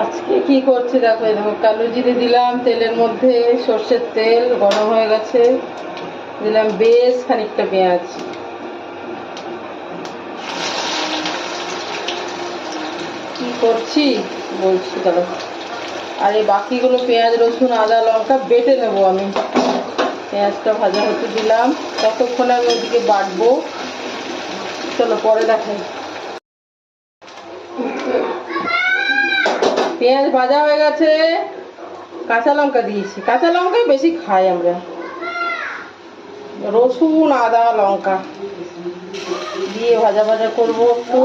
আজকে কি করছি দেখো দেখো, কালো জিরে দিলাম, তেলের মধ্যে সর্ষের তেল গরম হয়ে গেছে। দিলাম বেশ খানিকটা পেঁয়াজ। কি করছি? বলছি দাঁড়ো আর এই বাকিগুলো পেঁয়াজ, রসুন, আদা, লঙ্কা বেটে নেব আমি। পেঁয়াজটা ভাজা হতে দিলাম। ততক্ষণ আমি ওদিকে বাটবো। চলো পরে দেখাই। পেঁয়াজ ভাজা হয়ে গেছে। কাঁচা লঙ্কা দিয়েছি। কাঁচা লঙ্কাই বেশি খাই আমরা। রসুন, আদা, লঙ্কা দিয়ে ভাজা ভাজা করব একটু।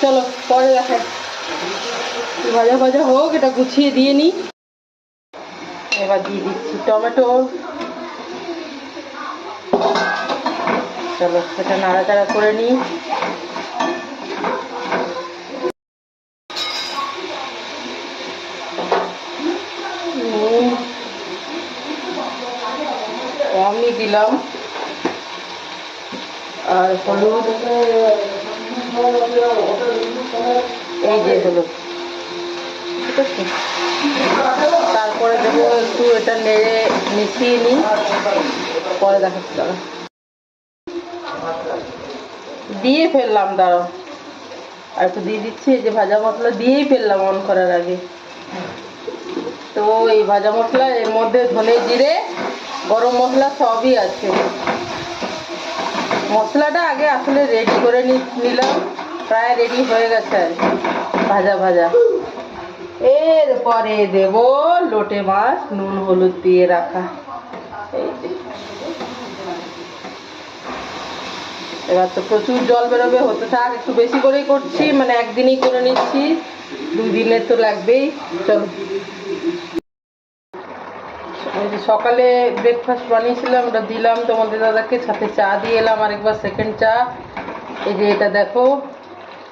চলো, পরে দেখাই। ভাজা ভাজা হোক, এটা গুছিয়ে দিয়ে নিই এবার দিয়ে দিচ্ছি টমেটো। চলো, এটা নাড়াচাড়া করে নিই নুন কমই দিলাম। আর হলুদ, এই যে হলুদ। তারপরে দেবো একটু এটা নেড়ে মিশিয়ে নিই। পরে দেখাচ্ছি দাঁড়া দিয়ে ফেললাম, দাঁড়াও। আর একটু দিয়ে দিচ্ছি, এই যে ভাজা মশলা দিয়েই ফেললাম অন করার আগে। তো এই ভাজা মশলা এর মধ্যে ধনে জিরে গরম মশলা সবই আছে। মশলাটা আগে আসলে রেডি করে নিলাম, প্রায় রেডি হয়ে গেছে। ভাজা ভাজা। এর পরে দেব লোটে মাছ, নুন, হলুদ দিয়ে রাখা। এবার তো প্রচুর জল বেরোবে, হতে থাক, একটু বেশি করেই করছি মানে একদিনই করে নিচ্ছি। দুই দিনের তো লাগবেই। চলো। সকালে ব্রেকফাস্ট বানিয়েছিলাম, ওটা দিলাম তোমাদের দাদাকে, সাথে চা দিয়ে এলাম, আরেকবার সেকেন্ড চা। এই যে এটা দেখো,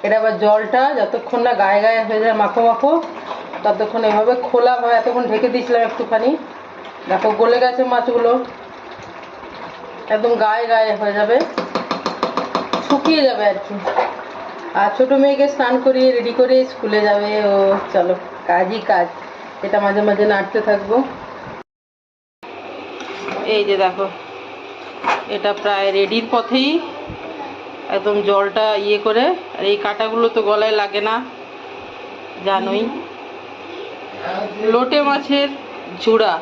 এটা আবার জলটা, যতক্ষণ না গায়ে গায়ে হয়ে যায় মাখো মাখো, ততক্ষণ এভাবে খোলা হয়, এতক্ষণ ঢেকে দিয়েছিলাম একটুখানি। দেখো, গলে গেছে মাছগুলো, একদম গায়ে গায়ে হয়ে যাবে, শুকিয়ে যাবে আর কি। আর ছোটো মেয়েকে স্নান করিয়ে রেডি করে স্কুলে যাবে, ও, চলো, কাজই কাজ। এটা মাঝে মাঝে নাড়তে থাকব। এই যে দেখো এটা প্রায় রেডির পথেই একদম জলটা ইয়ে করে আর এই কাঁটাগুলো তো গলায় লাগে না জানোই। লোটে মাছের ঝুড়া।